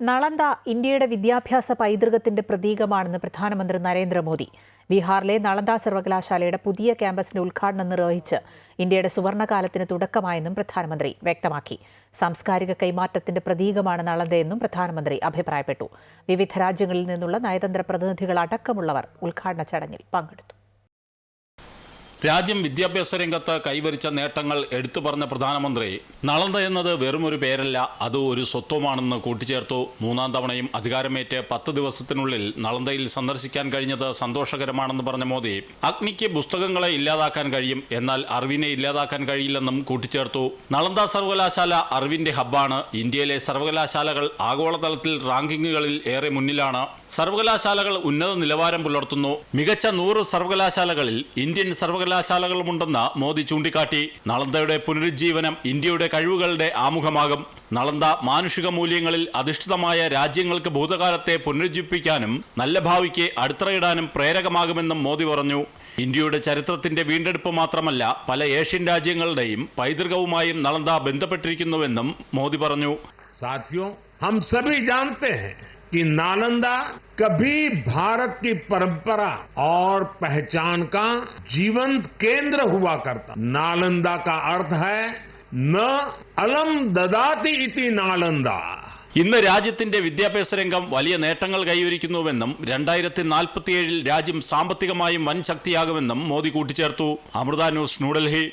നളന്ദ ഇന്ത്യയുടെ വിദ്യാഭ്യാസ പൈതൃകത്തിന്റെ പ്രതീകമാണെന്ന് പ്രധാനമന്ത്രി നരേന്ദ്രമോദി. ബീഹാറിലെ നളന്ദ സർവകലാശാലയുടെ പുതിയ ക്യാമ്പസിന്റെ ഉദ്ഘാടനം നിർവഹിച്ച് ഇന്ത്യയുടെ സുവർണകാലത്തിന് തുടക്കമായെന്നും പ്രധാനമന്ത്രി വ്യക്തമാക്കി. സാംസ്കാരിക കൈമാറ്റത്തിന്റെ പ്രതീകമാണ് നളന്ദയെന്നും പ്രധാനമന്ത്രി അഭിപ്രായപ്പെട്ടു. വിവിധ രാജ്യങ്ങളിൽ നിന്നുള്ള നയതന്ത്ര പ്രതിനിധികൾ അടക്കമുള്ളവർ ഉദ്ഘാടന ചടങ്ങിൽ പങ്കെടുത്തു. രാജ്യം വിദ്യാഭ്യാസ രംഗത്ത് കൈവരിച്ച നേട്ടങ്ങൾ എടുത്തു പറഞ്ഞ പ്രധാനമന്ത്രി നളന്ദ എന്നത് വെറുമൊരു പേരല്ല അത് ഒരു സ്വത്വമാണെന്ന് കൂട്ടിച്ചേർത്തു. മൂന്നാം തവണയും അധികാരമേറ്റ് പത്ത് ദിവസത്തിനുള്ളിൽ നളന്തയിൽ സന്ദർശിക്കാൻ കഴിഞ്ഞത് സന്തോഷകരമാണെന്ന് പറഞ്ഞ മോദി അഗ്നിക്ക് പുസ്തകങ്ങളെ ഇല്ലാതാക്കാൻ കഴിയും എന്നാൽ അറിവിനെ ഇല്ലാതാക്കാൻ കഴിയില്ലെന്നും കൂട്ടിച്ചേർത്തു. നളന്ത സർവകലാശാല അറിവിന്റെ ഹബ്ബാണ്. ഇന്ത്യയിലെ സർവകലാശാലകൾ ആഗോളതലത്തിൽ റാങ്കിങ്ങുകളിൽ ഏറെ മുന്നിലാണ്. സർവകലാശാലകൾ ഉന്നത നിലവാരം പുലർത്തുന്നു. മികച്ച നൂറ് സർവകലാശാലകളിൽ ഇന്ത്യൻ സർവകലാശാലകളുമുണ്ടെന്ന് മോദി ചൂണ്ടിക്കാട്ടി നളന്ദയുടെ പുനരുജ്ജീവനം ഇന്ത്യയുടെ കഴിവുകളുടെ ആമുഖമാകും. നളന്ദ മാനുഷിക മൂല്യങ്ങളിൽ അധിഷ്ഠിതമായ രാജ്യങ്ങൾക്ക് ഭൂതകാലത്തെ പുനരുജ്ജീവിപ്പിക്കാനും നല്ല ഭാവിക്ക് അടുത്തറയിടാനും പ്രേരകമാകുമെന്നും മോദി പറഞ്ഞു. ഇന്ത്യയുടെ ചരിത്രത്തിന്റെ വീണ്ടെടുപ്പ് മാത്രമല്ല പല ഏഷ്യൻ രാജ്യങ്ങളുടെയും പൈതൃകവുമായും നളന്ദ ബന്ധപ്പെട്ടിരിക്കുന്നുവെന്നും മോദി പറഞ്ഞു. സാധിയോ ഹം സഭി ജാനത്തെ कि नालंदा कभी भारत की परंपरा और पहचान का जीवंत केंद्र हुआ करता नालंदा का अर्थ है न अलम ददाति इति नालंदा ഇന്ന് രാജ്യത്തിന്റെ വിദ്യാഭ്യാസ രംഗം വലിയ നേട്ടങ്ങൾ കൈവരിക്കുന്നുവെന്നും രണ്ടായിരത്തി നാൽപ്പത്തിയേഴിൽ രാജ്യം സാമ്പത്തികമായും വൻ ശക്തിയാകുമെന്നും മോദി കൂട്ടിച്ചേർത്തു അമൃത ന്യൂസ് ന്യൂഡൽഹി